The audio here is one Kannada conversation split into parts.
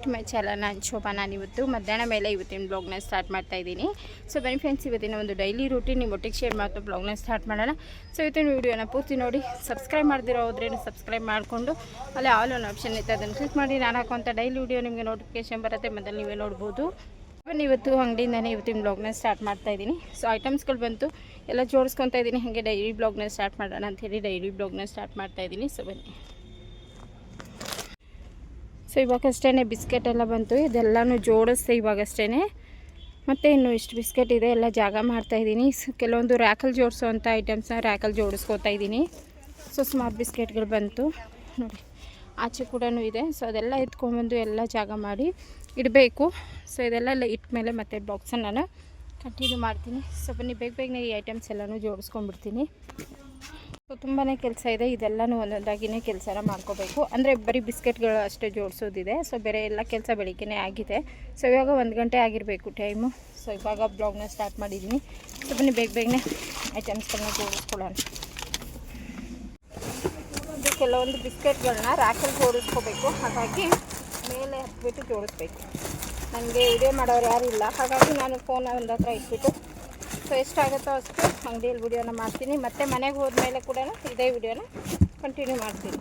ಬ್ಯಾಕ್ ಟು ಮೈ ಚಾನಲ್ ನಾನು ಶೋಭಾ ನಾನು ಇವತ್ತು ಮಧ್ಯಾಹ್ನ ಮೇಲೆ ಇವತ್ತಿನ ಬ್ಲಾಗ್ನ ಸ್ಟಾರ್ಟ್ ಮಾಡ್ತಾ ಇದ್ದೀನಿ. ಸೊ ಬನ್ನಿ ಫ್ರೆಂಡ್ಸ್ ಇವತ್ತಿನ ಒಂದು ಡೈಲಿ ರೂಟೀನ್ ನಿಮ್ಮ ಒಟ್ಟಿಗೆ ಶೇರ್ ಮಾಡ್ತಾ ಬ್ಲಾಗ್ನ ಸ್ಟಾರ್ಟ್ ಮಾಡೋಣ. ಸೊ ಇವತ್ತಿನ ವೀಡಿಯೋನ ಪೂರ್ತಿ ನೋಡಿ ಸಬ್ಸ್ಕ್ರೈಬ್ ಮಾಡಿದಿರೋ ಹೋದ್ರೆ ಸಬ್ಸ್ಕ್ರೈಬ್ ಮಾಡಿಕೊಂಡು, ಅಲ್ಲಿ ಆಲ್ ಒನ್ ಆಪ್ಷನ್ ಇತ್ತು, ಅದನ್ನು ಕ್ಲಿಕ್ ಮಾಡಿ, ನಾನು ಹಾಕುವಂಥ ಡೈಲಿ ವೀಡಿಯೋ ನಿಮಗೆ ನೋಟಿಫಿಕೇಶನ್ ಬರುತ್ತೆ, ಮೊದಲು ನೀವೇ ನೋಡ್ಬೋದು. ಬನ್ನಿ ಇವತ್ತು ಅಂಗಡಿಯಿಂದನೇ ಇವತ್ತಿನ ಬ್ಲಾಗ್ನ ಸ್ಟಾರ್ಟ್ ಮಾಡ್ತಾ ಇದ್ದೀನಿ. ಸೊ ಐಟಮ್ಸ್ಗಳು ಬಂತು, ಎಲ್ಲ ಜೋಡಿಸ್ಕೊತಾ ಇದ್ದೀನಿ, ಹಾಗೆ ಡೈಲಿ ಬ್ಲಾಗ್ನ ಸ್ಟಾರ್ಟ್ ಮಾಡೋಣ ಅಂಥೇಳಿ ಡೈಲಿ ಬ್ಲಾಗ್ನ ಸ್ಟಾರ್ಟ್ ಮಾಡ್ತಾ ಇದ್ದೀನಿ. ಸೊ ಬನ್ನಿ. ಸೊ ಇವಾಗಷ್ಟೇ ಬಿಸ್ಕೆಟ್ ಎಲ್ಲ ಬಂತು. ಇದೆಲ್ಲನೂ ಜೋಡಿಸ್ದೆ ಇವಾಗಷ್ಟೇ ಮತ್ತು ಇನ್ನು ಇಷ್ಟು ಬಿಸ್ಕೆಟ್ ಇದೆ, ಎಲ್ಲ ಜಾಗ ಮಾಡ್ತಾಯಿದ್ದೀನಿ ಕೆಲವೊಂದು ರ್ಯಾಕಲ್ಲಿ ಜೋಡಿಸೋವಂಥ ಐಟಮ್ಸ್ನ ರ್ಯಾಕಲ್ಲಿ ಜೋಡಿಸ್ಕೋತಾ ಇದ್ದೀನಿ. ಸೊ, ಸ್ಮಾರ್ಟ್ ಬಿಸ್ಕೆಟ್ಗಳು ಬಂತು. ನೋಡಿ, ಆಚೆ ಕೂಡ ಇದೆ. ಸೊ, ಅದೆಲ್ಲ ಎತ್ಕೊಂಡ್ಬಂದು ಎಲ್ಲ ಜಾಗ ಮಾಡಿ ಇಡಬೇಕು. ಸೊ, ಇದೆಲ್ಲ ಎಲ್ಲ ಇಟ್ಟ ಮೇಲೆ ಮತ್ತೆ ಬಾಕ್ಸನ್ನು ನಾನು ಕಂಟಿನ್ಯೂ ಮಾಡ್ತೀನಿ. ಸೊ, ಬನ್ನಿ, ಬೇಗ ಬೇಗನೆ ಈ ಐಟಮ್ಸ್ ಎಲ್ಲನೂ ಜೋಡಿಸ್ಕೊಂಡ್ಬಿಡ್ತೀನಿ. ಸೊ ತುಂಬಾ ಕೆಲಸ ಇದೆ. ಇದೆಲ್ಲನೂ ಒಂದೊಂದಾಗಿನೇ ಕೆಲಸನ ಮಾಡ್ಕೋಬೇಕು. ಅಂದರೆ ಬರೀ ಬಿಸ್ಕೆಟ್ಗಳು ಅಷ್ಟೇ ಜೋಡಿಸೋದಿದೆ. ಸೊ, ಬೇರೆ ಎಲ್ಲ ಕೆಲಸ ಬೆಳಿಗ್ಗೆನೇ ಆಗಿದೆ. ಸೊ, ಇವಾಗ ಒಂದು ಗಂಟೆ ಆಗಿರಬೇಕು ಟೈಮು. ಸೊ, ಇವಾಗ ಬ್ಲಾಗ್ನ ಸ್ಟಾರ್ಟ್ ಮಾಡಿದ್ದೀನಿ ಸೊ, ಬನ್ನಿ, ಬೇಗ ಬೇಗನೆ ಐಟಮ್ಸ್ಗಳನ್ನ ಜೋಡಿಸ್ಕೊಳ್ಳೋಣ ಕೆಲವೊಂದು ಬಿಸ್ಕೆಟ್ಗಳನ್ನ ರ್ಯಾಕಲ್ಲಿ ಜೋಡಿಸ್ಕೋಬೇಕು. ಹಾಗಾಗಿ ಮೇಲೆ ಹತ್ಬಿಟ್ಟು ಜೋಡಿಸ್ಬೇಕು. ನನಗೆ ವಿಡಿಯೋ ಮಾಡೋರು ಯಾರೂ ಇಲ್ಲ. ಹಾಗಾಗಿ ನಾನು ಫೋನ ಒಂದು ಹತ್ರ ಇಟ್ಬಿಟ್ಟು ಸೊ ಎಷ್ಟಾಗುತ್ತೋ ಅಷ್ಟು ಅಂಗಡಿಯಲ್ಲಿ ವಿಡಿಯೋನ ಮಾಡ್ತೀನಿ. ಮತ್ತು ಮನೆಗೆ ಹೋದ್ಮೇಲೆ ಕೂಡ ಇದೇ ವಿಡಿಯೋನ ಕಂಟಿನ್ಯೂ ಮಾಡ್ತೀನಿ.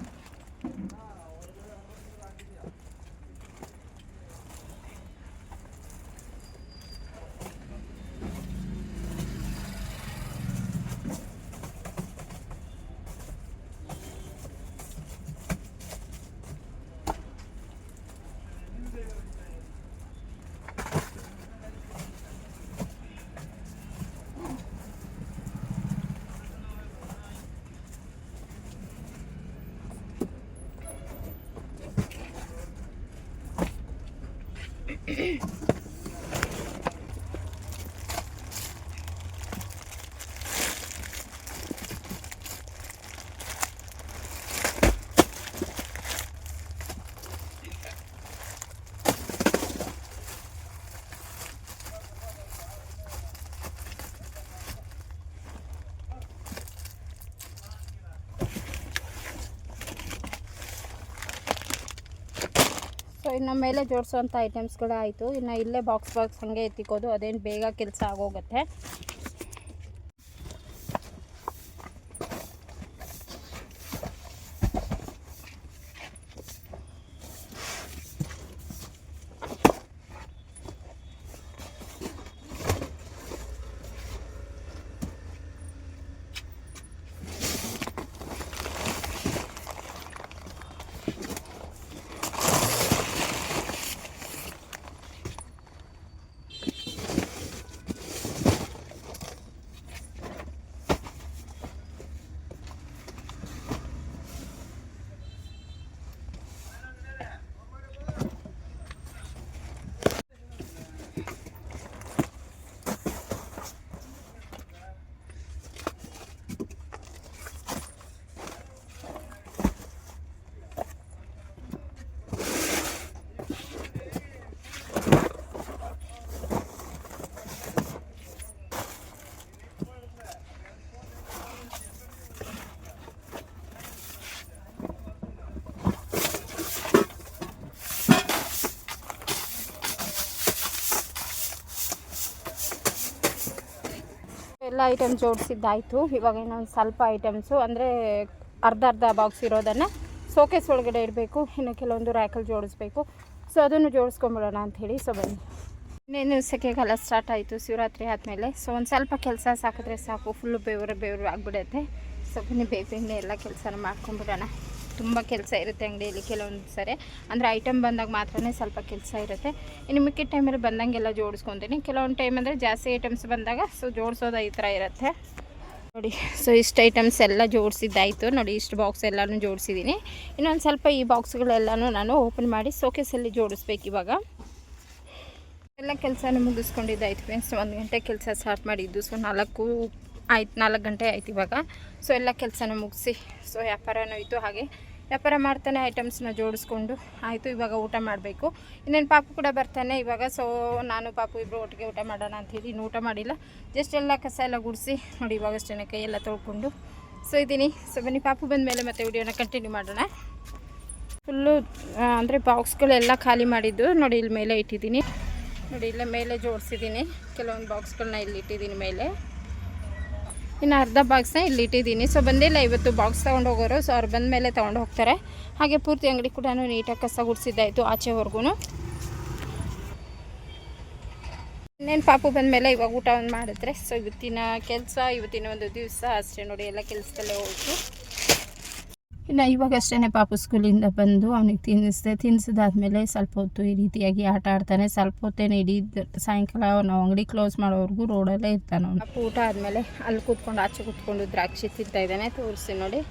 ಇನ್ನು ಮೇಲೆ ಜೋಡಿಸೋಂಥ ಐಟಮ್ಸ್ಗಳು ಆಯಿತು ಇನ್ನು ಇಲ್ಲೇ ಬಾಕ್ಸ್ ಬಾಕ್ಸ್ ಹಾಗೆ ಎತ್ತಿಕೋದು. ಅದೇನು ಬೇಗ ಕೆಲಸ ಆಗೋಗುತ್ತೆ. ಎಲ್ಲ ಐಟಮ್ ಜೋಡಿಸಿದ್ದಾಯಿತು. ಇವಾಗ ಇನ್ನೊಂದು ಸ್ವಲ್ಪ ಐಟಮ್ಸು ಅಂದರೆ ಅರ್ಧ ಅರ್ಧ ಬಾಕ್ಸ್ ಇರೋದನ್ನು ಸೋಕೇಸ್ ಒಳಗಡೆ ಇಡಬೇಕು. ಇನ್ನು ಕೆಲವೊಂದು ರ್ಯಾಕಲ್ಲಿ ಜೋಡಿಸ್ಬೇಕು. ಸೊ ಅದನ್ನು ಜೋಡಿಸ್ಕೊಂಬಿಡೋಣ ಅಂಥೇಳಿ ಸೊ ಬನ್ನಿ. ಇನ್ನೇನು ಸೆಕೆಗಾಲ ಸ್ಟಾರ್ಟ್ ಆಯಿತು. ಶಿವರಾತ್ರಿ ಆದಮೇಲೆ. ಸೊ ಒಂದು ಸ್ವಲ್ಪ ಕೆಲಸ ಸಾಕಿದ್ರೆ ಸಾಕು. ಫುಲ್ಲು ಬೆವರು ಬೆವರು ಆಗಿಬಿಡುತ್ತೆ. ಸೊ ಬನ್ನಿ ಬೇಗ ಎಲ್ಲ ಕೆಲಸನ ಮಾಡ್ಕೊಂಬಿಡೋಣ. ತುಂಬ ಕೆಲಸ ಇರುತ್ತೆ ಅಂಗಡಿಯಲ್ಲಿ ಕೆಲವೊಂದು ಸರಿ. ಅಂದರೆ ಐಟಮ್ ಬಂದಾಗ ಮಾತ್ರ ಸ್ವಲ್ಪ ಕೆಲಸ ಇರುತ್ತೆ. ಇನ್ನು ಮಿಕ್ಕಿದ ಟೈಮಲ್ಲಿ ಬಂದಂಗೆಲ್ಲ ಜೋಡಿಸ್ಕೊತೀನಿ. ಕೆಲವೊಂದು ಟೈಮ್ ಅಂದರೆ ಜಾಸ್ತಿ ಐಟಮ್ಸ್ ಬಂದಾಗ ಸೊ ಜೋಡಿಸೋದು ಈ ಥರ ಇರುತ್ತೆ. ನೋಡಿ ಸೊ ಇಷ್ಟು ಐಟಮ್ಸ್ ಎಲ್ಲ ಜೋಡಿಸಿದ್ದಾಯಿತು. ನೋಡಿ, ಇಷ್ಟು ಬಾಕ್ಸ್ ಎಲ್ಲನೂ ಜೋಡಿಸಿದ್ದೀನಿ. ಇನ್ನೊಂದು ಸ್ವಲ್ಪ ಈ ಬಾಕ್ಸ್ಗಳೆಲ್ಲನೂ ನಾನು ಓಪನ್ ಮಾಡಿ ಸೋಕೇಸಲ್ಲಿ ಜೋಡಿಸ್ಬೇಕು ಇವಾಗ. ಎಲ್ಲ ಕೆಲಸನೂ ಮುಗಿಸ್ಕೊಂಡಿದ್ದಾಯ್ತು ಫ್ರೆಂಡ್ಸ್ ಒಂದು ಗಂಟೆ ಕೆಲಸ ಸ್ಟಾರ್ಟ್ ಮಾಡಿದ್ದು. ಸೊ ನಾಲ್ಕು ಆಯ್ತು, ನಾಲ್ಕು ಗಂಟೆ ಆಯ್ತು ಇವಾಗ. ಸೊ ಎಲ್ಲ ಕೆಲಸನೂ ಮುಗಿಸಿ. ಸೊ ವ್ಯಾಪಾರನೂ ಇತ್ತು ಹಾಗೆ. ವ್ಯಾಪಾರ ಮಾಡ್ತಾನೆ ಐಟಮ್ಸ್ನ ಜೋಡಿಸ್ಕೊಂಡು. ಆಯಿತು, ಇವಾಗ ಊಟ ಮಾಡಬೇಕು. ಇನ್ನೇನು ಪಾಪು ಕೂಡ ಬರ್ತಾನೆ ಇವಾಗ ಸೊ ನಾನು ಪಾಪು ಇಬ್ಬರು ಒಟ್ಟಿಗೆ ಊಟ ಮಾಡೋಣ ಅಂತಿದ್ದು ಇನ್ನು ಊಟ ಮಾಡಿಲ್ಲ. ಜಸ್ಟ್ ಎಲ್ಲ ಕಸ ಎಲ್ಲ ಗುಡಿಸಿ, ನೋಡಿ ಇವಾಗ ಅಷ್ಟೇ ಕೈ ಎಲ್ಲ ತೊಳ್ಕೊಂಡು. ಸೊ ಇದ್ದೀನಿ. ಸೊ ಬನ್ನಿ, ಪಾಪು ಬಂದ ಮೇಲೆ ಮತ್ತೆ ವಿಡಿಯೋನ ಕಂಟಿನ್ಯೂ ಮಾಡೋಣ. ಫುಲ್ಲು ಅಂದರೆ ಬಾಕ್ಸ್ಗಳೆಲ್ಲ ಖಾಲಿ ಮಾಡಿದ್ದು, ನೋಡಿ ಇಲ್ಲಿ ಮೇಲೆ ಇಟ್ಟಿದ್ದೀನಿ. ನೋಡಿ, ಇಲ್ಲೇ ಮೇಲೆ ಜೋಡಿಸಿದ್ದೀನಿ. ಕೆಲವೊಂದು ಬಾಕ್ಸ್ಗಳನ್ನ ಇಲ್ಲಿ ಇಟ್ಟಿದ್ದೀನಿ ಮೇಲೆ. ಇನ್ನು ಅರ್ಧ ಬಾಕ್ಸ್ನ ಇಲ್ಲಿ ಇಟ್ಟಿದ್ದೀನಿ. ಸೊ ಬಂದಿಲ್ಲ, ಇವತ್ತು ಬಾಕ್ಸ್ ತೊಗೊಂಡು ಹೋಗೋರು ಸೊ ಅವ್ರು ಬಂದ ಮೇಲೆ ತೊಗೊಂಡು ಹೋಗ್ತಾರೆ ಹಾಗೆ ಪೂರ್ತಿ ಅಂಗಡಿ ಕೂಡ ನೀಟಾಗಿ ಕಸ ಗುಡಿಸಿದ್ದಾಯಿತು ಆಚೆವರೆಗೂ ಇನ್ನೇನು ಪಾಪು ಬಂದಮೇಲೆ ಇವಾಗ ಊಟ ಒಂದು ಮಾಡಿದ್ರೆ. ಸೊ ಇವತ್ತಿನ ಕೆಲಸ, ಇವತ್ತಿನ ಒಂದು ದಿವಸ ಅಷ್ಟೇ ನೋಡಿ, ಎಲ್ಲ ಕೆಲಸದಲ್ಲೇ ಹೋಯ್ತು. ಇನ್ನು ಇವಾಗ ಅಷ್ಟೇ ಪಾಪು ಸ್ಕೂಲಿಂದ ಬಂದು ಅವನಿಗೆ ತಿನ್ನಿಸ್ದೆ. ತಿನ್ನಿಸಿದಾದ್ಮೇಲೆ ಸ್ವಲ್ಪ ಹೊತ್ತು ಈ ರೀತಿಯಾಗಿ ಆಟ ಆಡ್ತಾನೆ. ಸ್ವಲ್ಪ ಹೊತ್ತೇನೆ ಇಡೀ ಸಾಯಂಕಾಲ ನಾವು ಅಂಗಡಿ ಕ್ಲೋಸ್ ಮಾಡೋವರೆಗೂ ರೋಡಲ್ಲೇ ಇರ್ತಾನೆ ಅವನು. ಊಟ ಆದಮೇಲೆ ಅಲ್ಲಿ ಕೂತ್ಕೊಂಡು ಆಚೆ ಕೂತ್ಕೊಂಡು ದ್ರಾಕ್ಷಿ ತಿಂತಾ ಇದ್ದಾನೆ. ತೋರಿಸಿ ನೋಡಿ.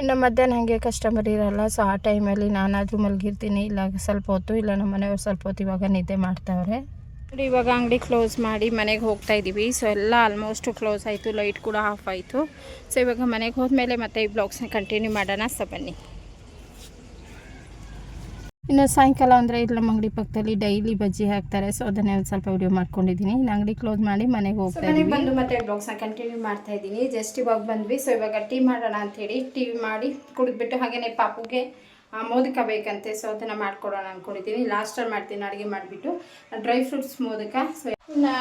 ಇನ್ನು ಮಧ್ಯಾಹ್ನ ಹಾಗೆ ಕಸ್ಟಮರ್ ಇರಲ್ಲ. ಸೊ ಆ ಟೈಮಲ್ಲಿ ನಾನಾದರೂ ಮಲಗಿರ್ತೀನಿ. ಇಲ್ಲ ಸ್ವಲ್ಪ ಹೊತ್ತು, ಇಲ್ಲ ನಮ್ಮ ಮನೆಯವ್ರು ಸ್ವಲ್ಪ ಹೊತ್ತು ಇವಾಗ ನಿದ್ದೆ ಮಾಡ್ತಾವ್ರೆ. ನೋಡಿ, ಇವಾಗ ಅಂಗಡಿ ಕ್ಲೋಸ್ ಮಾಡಿ ಮನೆಗೆ ಹೋಗ್ತಾ ಇದ್ದೀವಿ ಸೊ ಎಲ್ಲ ಆಲ್ಮೋಸ್ಟು ಕ್ಲೋಸ್ ಆಯಿತು. ಲೈಟ್ ಕೂಡ ಆಫ್ ಆಯಿತು. ಸೊ ಇವಾಗ ಮನೆಗೆ ಹೋದ್ಮೇಲೆ ಮತ್ತೆ ಈ ಬ್ಲಾಗ್ಸ್ನ ಕಂಟಿನ್ಯೂ ಮಾಡೋಣ. ಸೊ ಬನ್ನಿ. ಇನ್ನು ಸಾಯಂಕಾಲ ಅಂದರೆ ಇಲ್ಲಿ ನಮ್ಮ ಅಂಗಡಿ ಪಕ್ಕದಲ್ಲಿ ಡೈಲಿ ಬಜ್ಜಿ ಹಾಕ್ತಾರೆ. ಸೊ ಅದನ್ನೇ ಒಂದು ಸ್ವಲ್ಪ ವಿಡಿಯೋ ಮಾಡ್ಕೊಂಡಿದ್ದೀನಿ ಇನ್ನು ಅಂಗಡಿ ಕ್ಲೋಸ್ ಮಾಡಿ ಮನೆಗೆ ಹೋಗ್ತಾ ಇದ್ದೀನಿ ಬಂದು ಮತ್ತೆ ಬ್ಲಾಗ್ಸ್ನ ಕಂಟಿನ್ಯೂ ಮಾಡ್ತಾ ಇದ್ದೀನಿ. ಜಸ್ಟ್ ಇವಾಗ ಬಂದ್ವಿ. ಸೊ ಇವಾಗ ಟೀ ಮಾಡೋಣ ಅಂಥೇಳಿ ಟೀ ಮಾಡಿ ಕುಡಿದ್ಬಿಟ್ಟು ಹಾಗೆಯೇ ಪಾಪುಗೆ ಮೋದಕ ಬೇಕಂತೆ. ಸೊ ಅದನ್ನು ಮಾಡ್ಕೊಡೋಣ ಅಂದ್ಕೊಂಡಿದ್ದೀನಿ ಲಾಸ್ಟಲ್ಲಿ ಮಾಡ್ತೀನಿ ಅಡುಗೆ ಮಾಡಿಬಿಟ್ಟು. Dry fruits modak. ಸೊ ಇನ್ನು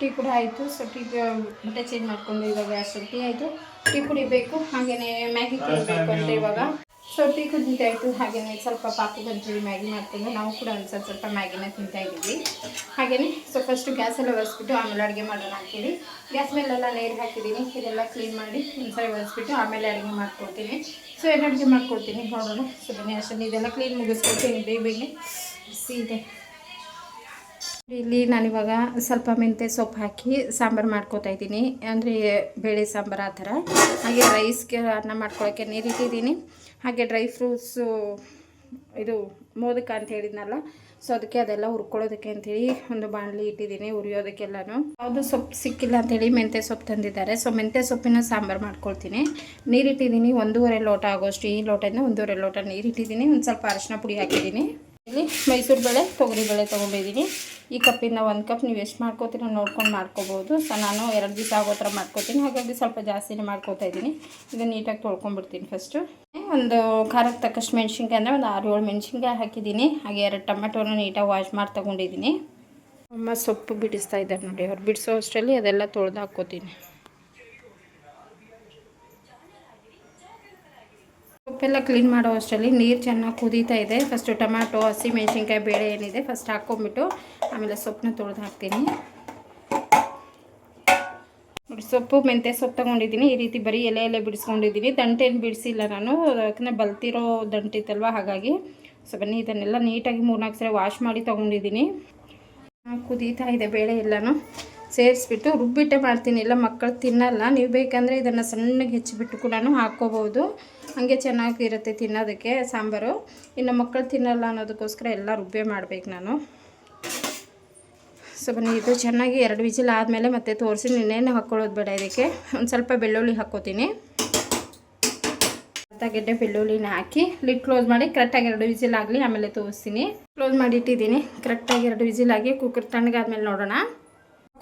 ಟೀ ಕೂಡ ಆಯಿತು. ಸೊ ಟೀ ಬಟ್ಟೆ ಚೇಂಜ್ ಮಾಡಿಕೊಂಡು ಇವಾಗ ಅಷ್ಟು ಟೀ ಆಯಿತು. ಟೀ ಕುಡಿಬೇಕು ಹಾಗೆಯೇ ಮ್ಯಾಗಿ ಕುಡಿಬೇಕು ಅಂದರೆ ಇವಾಗ. ಸೊ ಟೀ ಇತ್ತು ಹಾಗೆಯೇ ಸ್ವಲ್ಪ ಪಾಪು ಅಂತೇಳಿ ಮ್ಯಾಗಿ ಮಾಡ್ತೀನಿ ನಾವು ಕೂಡ ಒಂದು ಸ್ವಲ್ಪ ಸ್ವಲ್ಪ ಮ್ಯಾಗಿನ ತಿಂತಾ ಇದ್ದೀವಿ ಹಾಗೆಯೇ ಸೊ ಫಸ್ಟು ಗ್ಯಾಸ್ ಎಲ್ಲ ಒರೆಸ್ಬಿಟ್ಟು ಆಮೇಲೆ ಅಡುಗೆ ಮಾಡೋಣ ಅಂತೇಳಿ. ಗ್ಯಾಸ್ ಮೇಲೆಲ್ಲ ನೀರು ಹಾಕಿದ್ದೀನಿ ಇದೆಲ್ಲ ಕ್ಲೀನ್ ಮಾಡಿ ಒಂದ್ಸರಿ ಒರೆಸ್ಬಿಟ್ಟು ಆಮೇಲೆ ಅಡುಗೆ ಮಾಡ್ಕೊಡ್ತೀನಿ. ಸೊ ಏನು ಅಡುಗೆ ಮಾಡ್ಕೊಡ್ತೀನಿ ನೋಡೋಣ. ಸೊ ಬನ್ನಿ ಅಷ್ಟೊಂದು ಇದೆಲ್ಲ ಕ್ಲೀನ್ ಮುಗಿಸ್ಕೊಡ್ತೀನಿ ಬೇಗ ಸೀದೆ ಇಲ್ಲಿ ನಾನಿವಾಗ ಸ್ವಲ್ಪ ಮೆಂತೆ ಸೊಪ್ಪು ಹಾಕಿ ಸಾಂಬಾರು ಮಾಡ್ಕೋತಾ ಇದ್ದೀನಿ. ಅಂದರೆ ಬೇಳೆ ಸಾಂಬಾರು ಆ ಥರ. ಹಾಗೆ ರೈಸ್ಗೆ ಅನ್ನ ಮಾಡ್ಕೊಳ್ಳೋಕ್ಕೆ ನೀರು ಇಟ್ಟಿದ್ದೀನಿ ಹಾಗೆ ಡ್ರೈ ಫ್ರೂಟ್ಸು, ಇದು ಮೋದಕ ಅಂತ ಹೇಳಿದ್ನಲ್ಲ. ಸೊ ಅದಕ್ಕೆ ಅದೆಲ್ಲ ಹುರ್ಕೊಳ್ಳೋದಕ್ಕೆ ಅಂತೇಳಿ ಒಂದು ಬಾಣಲಿ ಇಟ್ಟಿದ್ದೀನಿ ಹುರಿಯೋದಕ್ಕೆಲ್ಲನೂ. ಯಾವುದು ಸೊಪ್ಪು ಸಿಕ್ಕಿಲ್ಲ ಅಂತೇಳಿ ಮೆಂತ್ಯ ಸೊಪ್ಪು ತಂದಿದ್ದಾರೆ. ಸೊ ಮೆಂತ್ಯ ಸೊಪ್ಪಿನ ಸಾಂಬಾರು ಮಾಡ್ಕೊಳ್ತೀನಿ. ನೀರಿಟ್ಟಿದ್ದೀನಿ ಒಂದೂವರೆ ಲೋಟ ಆಗೋಷ್ಟು. ಈ ಲೋಟದಿಂದ ಒಂದೂವರೆ ಲೋಟ ನೀರಿಟ್ಟಿದ್ದೀನಿ. ಒಂದು ಸ್ವಲ್ಪ ಅರಶಿನ ಪುಡಿ ಹಾಕಿದ್ದೀನಿ. ಇಲ್ಲಿ ಮೈಸೂರು ಬೇಳೆ, ತೊಗರಿ ಬೇಳೆ ತೊಗೊಂಡಿದ್ದೀನಿ. ಈ ಕಪ್ಪಿಂದ ಒಂದು ಕಪ್ ನೀವು ಎಷ್ಟು ಮಾಡ್ಕೋತೀರೋ ನೋಡ್ಕೊಂಡು ಮಾಡ್ಕೋಬೋದು. ಸೊ ನಾನು ಎರಡು ದಿವಸ ಆಗೋ ಥರ ಮಾಡ್ಕೋತೀನಿ. ಹಾಗಾಗಿ ಸ್ವಲ್ಪ ಜಾಸ್ತಿನೇ ಮಾಡ್ಕೋತಾ ಇದ್ದೀನಿ. ಇದು ನೀಟಾಗಿ ತೊಳ್ಕೊಂಡ್ಬಿಡ್ತೀನಿ ಫಸ್ಟು ಒಂದು ಖಾರಕ್ಕೆ ತಕ್ಕಷ್ಟು ಮೆಣಸಿನ್ಕಾಯಿ ಅಂದರೆ ಒಂದು ಆರು ಏಳು ಮೆಣಸಿನ್ಕಾಯಿ ಹಾಕಿದ್ದೀನಿ. ಹಾಗೆ ಎರಡು ಟೊಮೆಟೊನ ನೀಟಾಗಿ ವಾಶ್ ಮಾಡಿ ತೊಗೊಂಡಿದ್ದೀನಿ. ಅಮ್ಮ ಸೊಪ್ಪು ಬಿಡಿಸ್ತಾ ಇದ್ದಾರೆ ನೋಡಿ. ಅವ್ರು ಬಿಡಿಸೋ ಅಷ್ಟರಲ್ಲಿ ಅದೆಲ್ಲ ತೊಳೆದು ಹಾಕ್ಕೋತೀನಿ. ಸೊಪ್ಪೆಲ್ಲ ಕ್ಲೀನ್ ಮಾಡೋ ಅಷ್ಟರಲ್ಲಿ ನೀರು ಚೆನ್ನಾಗಿ ಕುದೀತಾ ಇದೆ. ಫಸ್ಟು ಟೊಮ್ಯಾಟೊ, ಹಸಿ ಮೆಣಸಿನ್ಕಾಯಿ ಬೇಳೆ ಏನಿದೆ ಫಸ್ಟ್ ಹಾಕ್ಕೊಂಬಿಟ್ಟು ಆಮೇಲೆ ಸೊಪ್ಪನ್ನ ತೊಳೆದು ಹಾಕ್ತೀನಿ. ನೋಡಿ, ಸೊಪ್ಪು, ಮೆಂತ್ಯ ಸೊಪ್ಪು ತೊಗೊಂಡಿದ್ದೀನಿ. ಈ ರೀತಿ ಬರೀ ಎಲೆ ಎಲೆ ಬಿಡಿಸ್ಕೊಂಡಿದ್ದೀನಿ. ದಂಟೇನು ಬಿಡಿಸಿಲ್ಲ ನಾನು. ಯಾಕಂದರೆ ಬಲ್ತಿರೋ ದಂಟಿತ್ತಲ್ವ ಹಾಗಾಗಿ ಸೊ ಬನ್ನಿ ಇದನ್ನೆಲ್ಲ ನೀಟಾಗಿ ಮೂರ್ನಾಲ್ಕು ಸಲ ವಾಶ್ ಮಾಡಿ ತೊಗೊಂಡಿದ್ದೀನಿ. ಕುದೀತಾ ಇದೆ ಬೇಳೆ ಎಲ್ಲನೂ. ಸೇರಿಸ್ಬಿಟ್ಟು ರುಬ್ಬಿಟ್ಟೆ ಮಾಡ್ತೀನಿ. ಇಲ್ಲ ಮಕ್ಕಳು ತಿನ್ನಲ್ಲ. ನೀವು ಬೇಕಂದರೆ ಇದನ್ನು ಸಣ್ಣಗೆ ಹೆಚ್ಚಿಬಿಟ್ಟು ಕೂಡ ಹಾಕ್ಕೋಬೋದು. ಹಾಗೆ ಚೆನ್ನಾಗಿರುತ್ತೆ ತಿನ್ನೋದಕ್ಕೆ ಸಾಂಬಾರು. ಇನ್ನು ಮಕ್ಕಳು ತಿನ್ನಲ್ಲ ಅನ್ನೋದಕ್ಕೋಸ್ಕರ ಎಲ್ಲ ರುಬ್ಬೆ ಮಾಡಬೇಕು ನಾನು. ಸೊ ಬನ್ನಿ, ಇದು ಚೆನ್ನಾಗಿ ಎರಡು ವಿಜಿಲ್ ಆದಮೇಲೆ ಮತ್ತೆ ತೋರಿಸಿ, ನಿನ್ನೇನು ಹಾಕ್ಕೊಳ್ಳೋದು ಬೇಡ ಇದಕ್ಕೆ. ಒಂದು ಸ್ವಲ್ಪ ಬೆಳ್ಳುಳ್ಳಿ ಹಾಕ್ಕೋತೀನಿ. ಅರ್ಧ ಗೆಡ್ಡೆ ಬೆಳ್ಳುಳ್ಳಿನ ಹಾಕಿ ಲಿಡ್ ಕ್ಲೋಸ್ ಮಾಡಿ ಕರೆಕ್ಟಾಗಿ ಎರಡು ವಿಜಿಲ್ ಆಗಲಿ, ಆಮೇಲೆ ತೋರಿಸ್ತೀನಿ. ಕ್ಲೋಸ್ ಮಾಡಿ ಇಟ್ಟಿದ್ದೀನಿ. ಕರೆಕ್ಟಾಗಿ ಎರಡು ವಿಜಿಲ್ ಆಗಿ ಕುಕ್ಕರ್ ತಣ್ಣಗಾದ್ಮೇಲೆ ನೋಡೋಣ.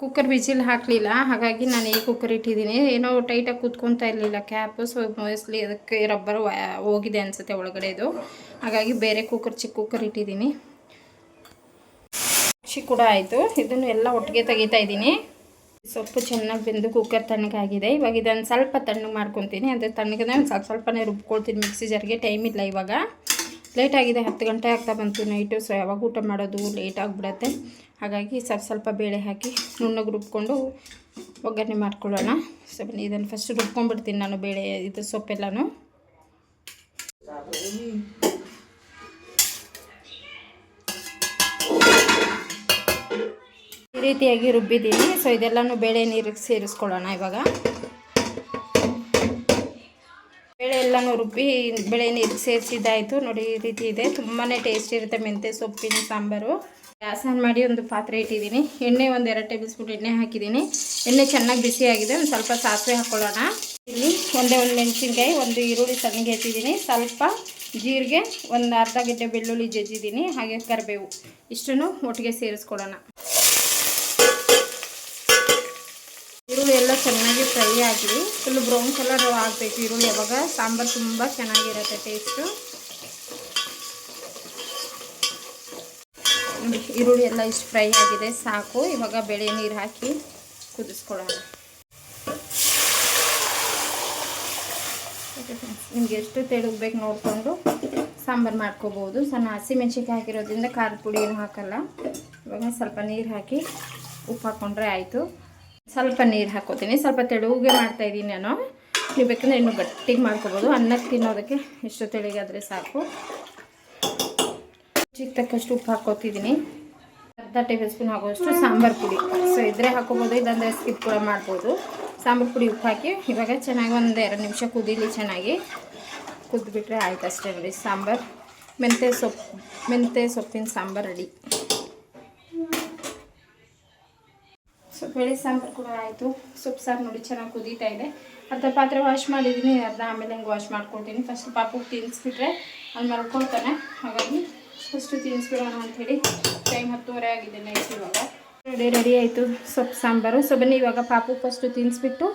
ಕುಕ್ಕರ್ ವಿಜಿಲ್ ಹಾಕಲಿಲ್ಲ. ಹಾಗಾಗಿ ನಾನು ಈ ಕುಕ್ಕರ್ ಇಟ್ಟಿದ್ದೀನಿ. ಏನೋ ಟೈಟಾಗಿ ಕೂತ್ಕೊತಾ ಇರಲಿಲ್ಲ ಕ್ಯಾಪು ಸೊ ಮೋಸ್ಟ್ಲಿ ಅದಕ್ಕೆ ರಬ್ಬರ್ ಹೋಗಿದೆ ಅನಿಸುತ್ತೆ ಒಳಗಡೆ ಇದು. ಹಾಗಾಗಿ ಬೇರೆ ಕುಕ್ಕರ್ ಚಿಕ್ಕ ಕುಕ್ಕರ್ ಇಟ್ಟಿದ್ದೀನಿ. ಖುಷಿ ಕೂಡ ಆಯಿತು. ಇದನ್ನು ಎಲ್ಲ ಒಟ್ಟಿಗೆ ತೆಗಿತಾ ಇದ್ದೀನಿ. ಸೊಪ್ಪು ಚೆನ್ನಾಗಿ ಬೆಂದು ಕುಕ್ಕರ್ ತಣ್ಣಗಾಗಿದೆ ಇವಾಗ ಇದನ್ನು ಸ್ವಲ್ಪ ತಣ್ಣಗೆ ಮಾಡ್ಕೊತೀನಿ. ಅಂದರೆ ತಣ್ಣಗದೇ ಒಂದು ಸ್ವಲ್ಪ ಸ್ವಲ್ಪನೇ ರುಬ್ಕೊಳ್ತೀನಿ. ಮಿಕ್ಸಿ ಜಾರ್ಗೆ ಟೈಮ್ ಇಲ್ಲ ಇವಾಗ. ಲೇಟಾಗಿದೆ ಹತ್ತು ಗಂಟೆ ಆಗ್ತಾ ಬಂತು ನೈಟು. ಸೊ ಯಾವಾಗ ಊಟ ಮಾಡೋದು? ಲೇಟ್ ಆಗಿಬಿಡತ್ತೆ. ಹಾಗಾಗಿ ಸ್ವಲ್ಪ ಸ್ವಲ್ಪ ಬೇಳೆ ಹಾಕಿ ನುಣ್ಣಗೆ ರುಬ್ಕೊಂಡು ಒಗ್ಗರಣೆ ಮಾಡ್ಕೊಳ್ಳೋಣ. ಸೊ ಇದನ್ನು ಫಸ್ಟ್ ರುಬ್ಕೊಂಡ್ಬಿಡ್ತೀನಿ ನಾನು ಬೇಳೆ, ಇದು ಸೊಪ್ಪೆಲ್ಲನೂ. ಈ ರೀತಿಯಾಗಿ ರುಬ್ಬಿದ್ದೀನಿ. ಸೊ ಇದೆಲ್ಲಾನು ಬೇಳೆ ನೀರಿಗೆ ಸೇರಿಸ್ಕೊಳ್ಳೋಣ ಇವಾಗ. ಬೇಳೆ ಎಲ್ಲನೂ ರುಬ್ಬಿ ಬೇಳೆ ನೀರಿಗೆ ಸೇರಿಸಿದ್ದಾಯಿತು. ನೋಡಿ, ಈ ರೀತಿ ಇದೆ. ತುಂಬಾ ಟೇಸ್ಟ್ ಇರುತ್ತೆ ಮೆಂತ್ಯ ಸೊಪ್ಪಿನ ಸಾಂಬಾರು. ಗ್ಯಾಸ್ ಆನ್ ಮಾಡಿ ಒಂದು ಪಾತ್ರೆ ಇಟ್ಟಿದ್ದೀನಿ. ಎಣ್ಣೆ ಒಂದು ಎರಡು ಟೇಬಲ್ ಸ್ಪೂನ್ ಎಣ್ಣೆ ಹಾಕಿದ್ದೀನಿ. ಎಣ್ಣೆ ಚೆನ್ನಾಗಿ ಬಿಸಿಯಾಗಿದೆ. ಒಂದು ಸ್ವಲ್ಪ ಸಾಸಿವೆ ಹಾಕ್ಕೊಳ್ಳೋಣ ಇಲ್ಲಿ ಒಂದೇ ಒಂದು ಮೆಣಸಿನ್ಕಾಯಿ, ಒಂದು ಈರುಳ್ಳಿ ಸಣ್ಣಗೆ ಹೆಚ್ಚಿದ್ದೀನಿ ಸ್ವಲ್ಪ ಜೀರಿಗೆ, ಒಂದು ಅರ್ಧ ಗಡ್ಡೆ ಬೆಳ್ಳುಳ್ಳಿ ಜಜ್ಜಿದ್ದೀನಿ. ಹಾಗೆ ಕರಿಬೇವು. ಇಷ್ಟನ್ನು ಒಟ್ಟಿಗೆ ಸೇರಿಸ್ಕೊಳ್ಳೋಣ. ಈರುಳ್ಳಿ ಎಲ್ಲ ಚೆನ್ನಾಗಿ ಫ್ರೈ ಆಗಲಿ ಫುಲ್ ಬ್ರೌನ್ ಕಲರ್ ಆಗಬೇಕು ಈರುಳ್ಳಿ ಯಾವಾಗ ಸಾಂಬಾರು ತುಂಬ ಚೆನ್ನಾಗಿರುತ್ತೆ, ಟೇಸ್ಟು ನೋಡಿ ಈರುಳ್ಳಿ ಎಲ್ಲ ಇಷ್ಟು ಫ್ರೈ ಆಗಿದೆ, ಸಾಕು. ಇವಾಗ ಬೇಳೆ ನೀರು ಹಾಕಿ ಕುದಿಸ್ಕೊಳ್ಳೋಣ. ನಿಮ್ಗೆ ಎಷ್ಟು ತೆಳಗ್ಬೇಕು ನೋಡಿಕೊಂಡು ಸಾಂಬಾರು ಮಾಡ್ಕೋಬೋದು. ಸಣ್ಣ ಹಸಿಮೆಣ್ಸಿನ್ಕಾಯಿ ಹಾಕಿರೋದ್ರಿಂದ ಖಾರದ ಪುಡಿ ಏನು ಹಾಕಲ್ಲ. ಇವಾಗ ಸ್ವಲ್ಪ ನೀರು ಹಾಕಿ ಉಪ್ಪು ಹಾಕ್ಕೊಂಡ್ರೆ ಆಯಿತು. ಸ್ವಲ್ಪ ನೀರು ಹಾಕೋತೀನಿ. ಸ್ವಲ್ಪ ತೆಳುಗೆ ಮಾಡ್ತಾಯಿದ್ದೀನಿ ನಾನು. ನೀವು ಬೇಕಂದ್ರೆ ಇನ್ನೂ ಗಟ್ಟಿಗೆ ಮಾಡ್ಕೋಬೋದು. ಅನ್ನಕ್ಕೆ ತಿನ್ನೋದಕ್ಕೆ ಎಷ್ಟು ತೆಳಿಗಾದರೆ ಸಾಕು. ಚಿಕ್ಕ ತಕ್ಕಷ್ಟು ಉಪ್ಪು ಹಾಕೋತಿದ್ದೀನಿ. ಅರ್ಧ ಟೇಬಲ್ ಸ್ಪೂನ್ ಆಗುವಷ್ಟು ಸಾಂಬಾರು ಪುಡಿ. ಸೊ ಇದ್ರೆ ಹಾಕೋಬೋದು, ಇಲ್ಲಾಂದರೆ ಸ್ಕಿಪ್ ಕೂಡ ಮಾಡ್ಬೋದು. ಸಾಂಬಾರು ಪುಡಿ ಉಪ್ಪು ಹಾಕಿ, ಇವಾಗ ಚೆನ್ನಾಗಿ ಒಂದು ಎರಡು ನಿಮಿಷ ಕುದೀಲಿ ಚೆನ್ನಾಗಿ. ಕುದ್ದುಬಿಟ್ರೆ ಆಯ್ತು ಅಷ್ಟೇ ನೋಡಿ ಸಾಂಬಾರು. ಮೆಂತ್ಯ ಸೊಪ್ಪು ಮೆಂತೆ ಸೊಪ್ಪಿನ ಸಾಂಬಾರು ರೆಡಿ. ಸೊ ಬೇಳೆ ಸಾಂಬಾರು ಕೂಡ ಆಯಿತು. ಸೊಪ್ಪು ಸಾರು ನೋಡಿ ಚೆನ್ನಾಗಿ ಕುದೀತಾ ಇದೆ. ಅರ್ಧ ಪಾತ್ರೆ ವಾಶ್ ಮಾಡಿದ್ದೀನಿ, ಅರ್ಧ ಆಮೇಲೆ ಹಂಗೆ ವಾಶ್ ಮಾಡ್ಕೊಳ್ತೀನಿ. ಫಸ್ಟ್ ಪಾಪುಗೆ ತಿನ್ನಿಸ್ಬಿಟ್ರೆ ಅಲ್ಲಿ ಮಲ್ಕೊಳ್ತಾನೆ. ಹಾಗಾಗಿ ಫಸ್ಟು ತಿನ್ನಿಸ್ಬಿಡೋಣ ಅಂಥೇಳಿ ಟೈಮ್ ಹತ್ತುವರೆ ಆಗಿದೆ ನೈಟ್ ಇವಾಗ ರೆಡಿ ರೆಡಿ ಆಯಿತು. ಸೊಪ್ಪು, ಸಾಂಬಾರು. ಸೊ ಬನ್ನಿ, ಇವಾಗ ಪಾಪು ಫಸ್ಟು ತಿನ್ನಿಸ್ಬಿಟ್ಟು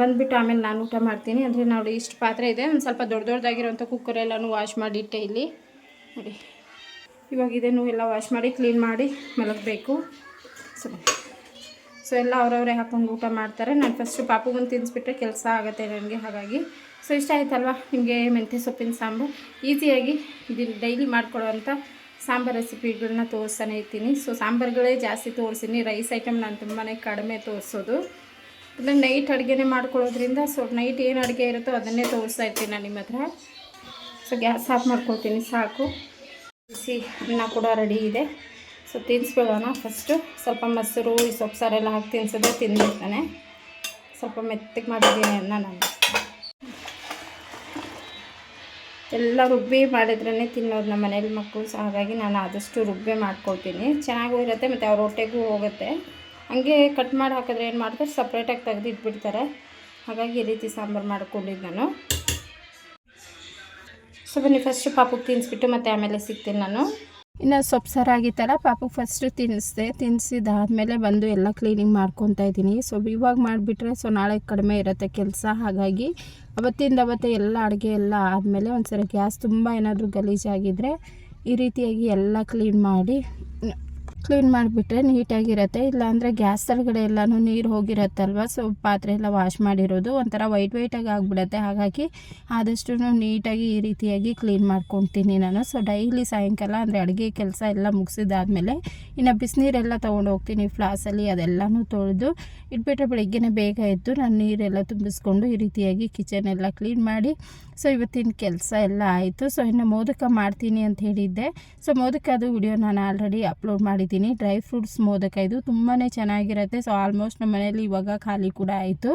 ಬಂದುಬಿಟ್ಟು ಆಮೇಲೆ ನಾನು ಊಟ ಮಾಡ್ತೀನಿ. ಅಂದರೆ ನೋಡಿ ಇಷ್ಟು ಪಾತ್ರೆ ಇದೆ. ಒಂದು ಸ್ವಲ್ಪ ದೊಡ್ಡ ದೊಡ್ಡದಾಗಿರೋಂಥ ಕುಕ್ಕರ್ ಎಲ್ಲನೂ ವಾಶ್ ಮಾಡಿಟ್ಟೆ ಇಲ್ಲಿ. ನೋಡಿ. ಇವಾಗ ಇದನ್ನು ಎಲ್ಲ ವಾಶ್ ಮಾಡಿ ಕ್ಲೀನ್ ಮಾಡಿ ಮಲಗಬೇಕು. ಸೊ ಸೊ ಎಲ್ಲ ಅವರವರೇ ಹಾಕೊಂಡು ಊಟ ಮಾಡ್ತಾರೆ. ನಾನು ಫಸ್ಟು ಪಾಪುಗೊಂದು ತಿನ್ನಿಸ್ಬಿಟ್ರೆ ಕೆಲಸ ಆಗುತ್ತೆ ನನಗೆ ಹಾಗಾಗಿ. ಸೊ ಇಷ್ಟ ಆಯ್ತಲ್ವ? ನಿಮಗೆ ಮೆಂತ್ಯ ಸೊಪ್ಪಿನ ಸಾಂಬಾರು? ಈಸಿಯಾಗಿ ಇದನ್ನು ಡೈಲಿ ಮಾಡ್ಕೊಳ್ಳೋವಂಥ ಸಾಂಬಾರು ರೆಸಿಪಿಗಳನ್ನ ತೋರಿಸ್ತಾನೆ ಇರ್ತೀನಿ. ಸೊ ಸಾಂಬಾರುಗಳೇ ಜಾಸ್ತಿ ತೋರಿಸ್ತೀನಿ ರೈಸ್ ಐಟಮ್ ನಾನು ತುಂಬಾ ಕಡಿಮೆ ತೋರಿಸೋದು. ಅಂದರೆ ನೈಟ್ ಅಡುಗೆನೇ ಮಾಡ್ಕೊಳ್ಳೋದ್ರಿಂದ ಸೊ ನೈಟ್ ಏನು ಅಡುಗೆ ಇರುತ್ತೋ ಅದನ್ನೇ ತೋರಿಸ್ತಾ ಇರ್ತೀನಿ ನಾನು ನಿಮ್ಮ ಹತ್ರ ಸೊ ಗ್ಯಾಸ್ ಆಫ್ ಮಾಡ್ಕೊಳ್ತೀನಿ. ಸಾಕು. ಬಿಸಿ ಅನ್ನ ಕೂಡ ರೆಡಿ ಇದೆ. ಸೊ ತಿನ್ನಿಸ್ಬಿಡೋಣ ಫಸ್ಟು ಸ್ವಲ್ಪ ಮೊಸರು, ಈ ಸೊಪ್ಪು ಸಾರೆಲ್ಲ ಹಾಕಿ ತಿನ್ಸಿದ್ರೆ ತಿಂದಿರ್ತಾನೆ. ಸ್ವಲ್ಪ ಮೆತ್ತಗೆ ಮಾಡಿದ್ದೀನಿ ಅನ್ನ ನಾನು. ಎಲ್ಲ ರುಬ್ಬಿ ಮಾಡಿದ್ರೇ ತಿನ್ನೋದು ನಮ್ಮ ಮನೇಲಿ ಮಕ್ಕಳು ಸೊ ಹಾಗಾಗಿ ನಾನು ಆದಷ್ಟು ರುಬ್ಬೆ ಮಾಡ್ಕೊಳ್ತೀನಿ. ಚೆನ್ನಾಗೂ ಇರುತ್ತೆ ಮತ್ತು ಅವ್ರ ಹೊಟ್ಟೆಗೂ ಹೋಗುತ್ತೆ. ಹಂಗೆ ಕಟ್ ಮಾಡಿ ಹಾಕಿದ್ರೆ ಏನು ಮಾಡ್ತಾರೆ? ಸಪ್ರೇಟಾಗಿ ತೆಗೆದು ಇಟ್ಬಿಡ್ತಾರೆ. ಹಾಗಾಗಿ ಈ ರೀತಿ ಸಾಂಬಾರು ಮಾಡ್ಕೊಂಡಿದ್ದು ನಾನು. ಸೊ ಬನ್ನಿ ಫಸ್ಟು ಪಾಪಕ್ಕೆ ತಿನ್ನಿಸ್ಬಿಟ್ಟು ಮತ್ತು ಆಮೇಲೆ ಸಿಗ್ತೀನಿ ನಾನು. ಇನ್ನು ಸೊಪ್ಪು ಸಾರು ಆಗಿತ್ತಲ್ಲ ಪಾಪಕ್ಕೆ ಫಸ್ಟು ತಿನ್ನಿಸ್ದೆ ತಿನ್ನಿಸಿದಾದಮೇಲೆ ಬಂದು ಎಲ್ಲ ಕ್ಲೀನಿಂಗ್ ಮಾಡ್ಕೊತಾ ಇದ್ದೀನಿ. ಸೊ ಇವಾಗ ಮಾಡಿಬಿಟ್ರೆ ಸೊ ನಾಳೆ ಕಡಿಮೆ ಇರುತ್ತೆ ಕೆಲಸ. ಹಾಗಾಗಿ ಅವತ್ತಿಂದ ಅವತ್ತೇ ಎಲ್ಲ ಅಡುಗೆ ಎಲ್ಲ ಆದಮೇಲೆ ಒಂದ್ಸರಿ ಗ್ಯಾಸ್ ತುಂಬ ಏನಾದರೂ ಗಲೀಜಾಗಿದ್ದರೆ ಈ ರೀತಿಯಾಗಿ ಎಲ್ಲ ಕ್ಲೀನ್ ಮಾಡಿ ಕ್ಲೀನ್ ಮಾಡಿಬಿಟ್ರೆ ನೀಟಾಗಿರುತ್ತೆ. ಇಲ್ಲಾಂದರೆ ಗ್ಯಾಸ್ ಒಳಗಡೆ ಎಲ್ಲನೂ ನೀರು ಹೋಗಿರುತ್ತಲ್ವ? ಸೊ ಪಾತ್ರೆ ಎಲ್ಲ ವಾಶ್ ಮಾಡಿರೋದು. ಒಂಥರ ವೈಟ್ ವೈಟಾಗಿ ಆಗಿಬಿಡತ್ತೆ. ಹಾಗಾಗಿ ಆದಷ್ಟು ನೀಟಾಗಿ ಈ ರೀತಿಯಾಗಿ ಕ್ಲೀನ್ ಮಾಡ್ಕೊತೀನಿ ನಾನು. ಸೊ ಡೈಲಿ ಸಾಯಂಕಾಲ ಅಂದರೆ ಅಡುಗೆ ಕೆಲಸ ಎಲ್ಲ ಮುಗಿಸಿದಾದ್ಮೇಲೆ ಇನ್ನು ಬಿಸಿನೀರೆಲ್ಲ ತೊಗೊಂಡು ಹೋಗ್ತೀನಿ. ಫ್ಲಾಸಲ್ಲಿ ಅದೆಲ್ಲನೂ ತೊಳೆದು ಇಟ್ಬಿಟ್ರೆ ಬೆಳಿಗ್ಗೆನೇ ಬೇಗ ಎದ್ದು ನಾನು ನೀರೆಲ್ಲ ತುಂಬಿಸ್ಕೊಂಡು ಈ ರೀತಿಯಾಗಿ ಕಿಚನ್ ಎಲ್ಲ ಕ್ಲೀನ್ ಮಾಡಿ ಸೊ ಇವತ್ತಿನ ಕೆಲಸ ಎಲ್ಲ ಆಯಿತು. ಸೊ ಇನ್ನು ಮೋದಕ ಮಾಡ್ತೀನಿ ಅಂತ ಹೇಳಿದ್ದೆ. ಸೊ ಮೋದಕ ಅದು ವಿಡಿಯೋ ನಾನು ಆಲ್ರೆಡಿ ಅಪ್ಲೋಡ್ ಮಾಡಿದ್ದೀನಿ ಡ್ರೈ ಫ್ರೂಟ್ಸ್ ಮೋದಕ ಇದು ತುಂಬಾ ಚೆನ್ನಾಗಿರುತ್ತೆ. ಸೊ ಆಲ್ಮೋಸ್ಟ್ ನಮ್ಮ ಮನೇಲಿ ಇವಾಗ ಖಾಲಿ ಕೂಡ ಆಯಿತು.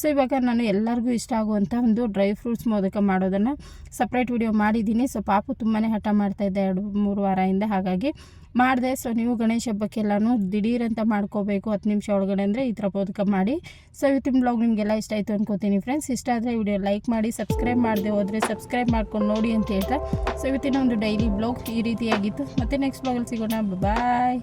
ಸೊ ಇವಾಗ ನಾನು ಎಲ್ಲರಿಗೂ ಇಷ್ಟ ಆಗುವಂಥ ಒಂದು ಡ್ರೈ ಫ್ರೂಟ್ಸ್ ಮೋದಕ ಮಾಡೋದನ್ನು ಸಪ್ರೇಟ್ ವಿಡಿಯೋ ಮಾಡಿದ್ದೀನಿ. ಸೊ ಪಾಪು ತುಂಬಾ ಹಠ ಮಾಡ್ತಾಯಿದ್ದೆ ಎರಡು ಮೂರು ವಾರದಿಂದ ಹಾಗಾಗಿ ಮಾಡಿದೆ ಸೊ ನೀವು ಗಣೇಶ ಹಬ್ಬಕ್ಕೆಲ್ಲನೂ ದಿಢೀರಂತ ಮಾಡ್ಕೋಬೇಕು. ಹತ್ತು ನಿಮಿಷ ಒಳಗಡೆ ಅಂದರೆ ಈ ಥರ ಬದುಕ ಮಾಡಿ. ಸೊ ಇವತ್ತಿನ ಬ್ಲಾಗ್ ನಿಮಗೆಲ್ಲ ಇಷ್ಟ ಆಯಿತು ಅನ್ಕೋತೀನಿ ಫ್ರೆಂಡ್ಸ್ ಇಷ್ಟ ಆದರೆ ವಿಡಿಯೋ ಲೈಕ್ ಮಾಡಿ ಸಬ್ಸ್ಕ್ರೈಬ್ ಮಾಡದೆ ಹೋದರೆ ಸಬ್ಸ್ಕ್ರೈಬ್ ಮಾಡ್ಕೊಂಡು ನೋಡಿ ಅಂತ ಹೇಳ್ತಾ. ಸೊ ಇವತ್ತಿನ ಒಂದು ಡೈಲಿ ಬ್ಲಾಗ್ ಈ ರೀತಿಯಾಗಿತ್ತು. ಮತ್ತು ನೆಕ್ಸ್ಟ್ ಬ್ಲಾಗಲ್ಲಿ ಸಿಗೋಣ. ಬಾಯ್